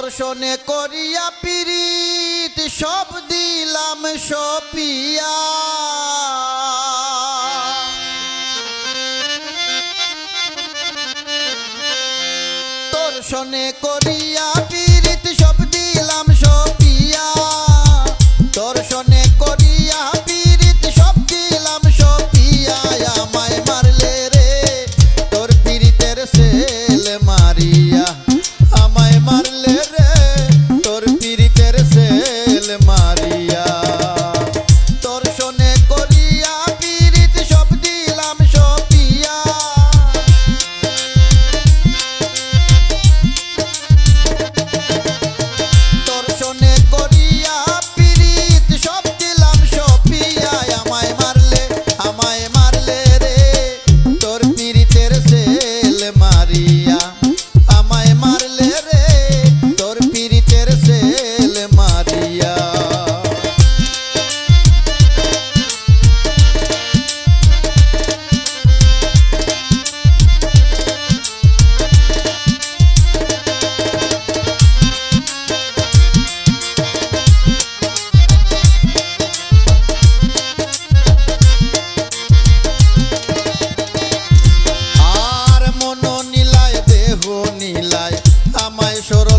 দর্শনে করিয়া পিরিত সব দিলাম সপিয়া। দর্শনে করিয়া সরল